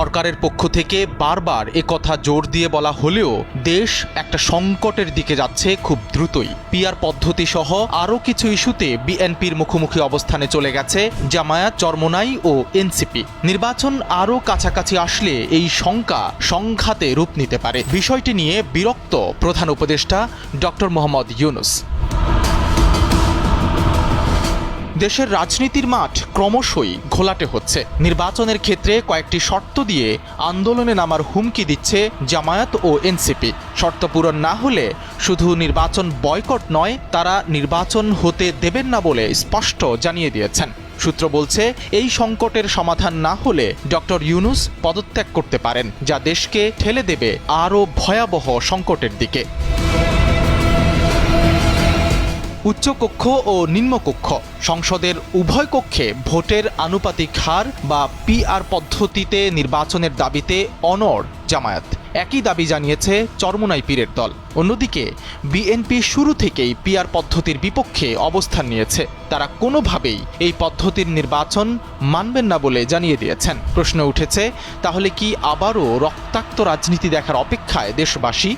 সরকারের পক্ষ থেকে বারবার কথা জোর দিয়ে বলা হলেও দেশ একটা সংকটের দিকে যাচ্ছে খুব দ্রুতই। পিয়ার পদ্ধতি সহ আরও কিছু ইস্যুতে বিএনপির মুখোমুখি অবস্থানে চলে গেছে জামায়াত, চরমোনাই ও এনসিপি। নির্বাচন আরও কাছাকাছি আসলে এই শঙ্কা সংঘাতে রূপ নিতে পারে। বিষয়টি নিয়ে বিরক্ত প্রধান উপদেষ্টা ডক্টর মোহাম্মদ ইউনুস। দেশের রাজনীতির মাঠ ক্রমশই ঘোলাটে হচ্ছে। নির্বাচনের ক্ষেত্রে কয়েকটি শর্ত দিয়ে আন্দোলনে নামার হুমকি দিচ্ছে জামায়াত ও এনসিপি। শর্ত পূরণ না হলে শুধু নির্বাচন বয়কট নয়, তারা নির্বাচন হতে দেবেন না বলে স্পষ্ট জানিয়ে দিয়েছেন। সূত্র বলছে, এই সংকটের সমাধান না হলে ডক্টর ইউনুস পদত্যাগ করতে পারেন, যা দেশকে ঠেলে দেবে আরও ভয়াবহ সংকটের দিকে। উচ্চকক্ষ ও নিম্নকক্ষ। সংসদের উভয় কক্ষে ভোটের আনুপাতিক হার বা পিআর পদ্ধতিতে নির্বাচনের দাবিতে অনড় জামায়াত। একই দাবি জানিয়েছে চরমোনাই পীরের দল। অন্যদিকে, বিএনপি শুরু থেকেই পিআর পদ্ধতির বিপক্ষে অবস্থান নিয়েছে। তারা কোনোভাবেই এই পদ্ধতির নির্বাচন মানবেন না বলে জানিয়ে দিয়েছেন। প্রশ্ন উঠেছে, তাহলে কি আবারও রক্তাক্ত রাজনীতি দেখার অপেক্ষায় দেশবাসী?